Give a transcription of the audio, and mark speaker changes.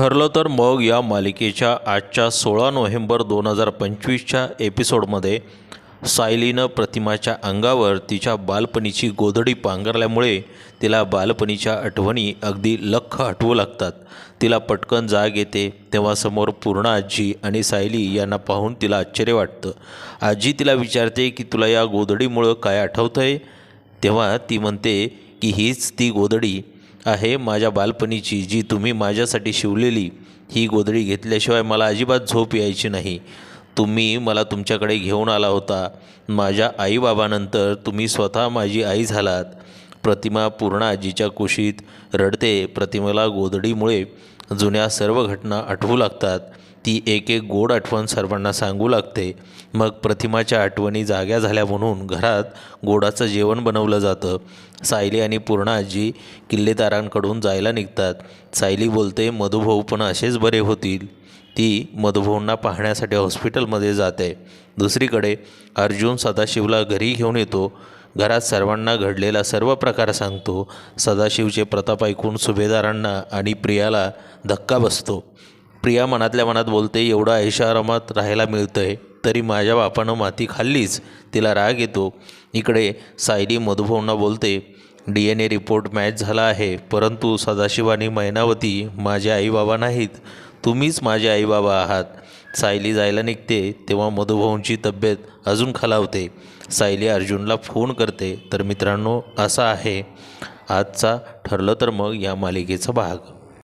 Speaker 1: ठरलं तर मग या मालिकेच्या आजच्या सोळा नोव्हेंबर दोन हजार पंचवीसच्या एपिसोडमध्ये सायलीनं प्रतिमाच्या अंगावर तिच्या बालपणीची गोधडी पांघरल्यामुळे तिला बालपणीच्या आठवणी अगदी लख आठवू लागतात. तिला पटकन जाग येते तेव्हा समोर पूर्ण आजी आणि सायली यांना पाहून तिला आश्चर्य वाटतं. आजी तिला विचारते की तुला या गोधडीमुळं काय आठवतं आहे तेव्हा ती म्हणते की हीच ती गोधडी आहे माझ्या बालपणीची जी तुम्ही माझ्यासाठी शिवलेली ही गोधडी घेतल्याशिवाय मला अजिबात झोप यायची नाही. तुम्ही मला तुमच्याकडे घेऊन आला होता. माझ्या आईबाबानंतर तुम्ही स्वतः माझी आई झालात. प्रतिमा पूर्ण आजीच्या कुशीत रडते. प्रतिमेला गोधडीमुळे जुन्या सर्व घटना आठवू लागतात. ती एक एक गोड आठवण सर्वांना सांगू लागते. मग प्रतिमाच्या आठवणी जाग्या झाल्या म्हणून घरात गोडाचं जेवण बनवलं जातं. सायली आणि पूर्ण आजी किल्लेदारांकडून जायला निघतात. सायली बोलते मधुभाऊ पण असेच बरे होतील. ती मधुभाऊंना पाहण्यासाठी हॉस्पिटलमध्ये जाते. दुसरीकडे अर्जुन सदाशिवला घरी घेऊन येतो. घरात सर्वांना घडलेला सर्व प्रकार सांगतो. सदाशिवचे प्रताप ऐकून सुभेदारांना आणि प्रियाला धक्का बसतो. प्रिया मनातल्या मनात बोलते एवढं ऐशारामात राहायला मिळतं आहे तरी माझ्या बापानं माती खाल्लीच तिला राग येतो. इकडे सायली मधुभाऊंना बोलते D N A report match झाला आहे परंतु सदाशिव आणि मैनावती माझे आईबाबा नाहीत. तुम्हीच माझे आईबाबा आहात. सायली जायला निघते तेव्हा मधुभाऊंची तब्येत अजून खालावते. सायली अर्जुनला फोन करते तर मित्रांनो असा आहे. आजचा ठरलं तर मग या मालिकेचा भाग.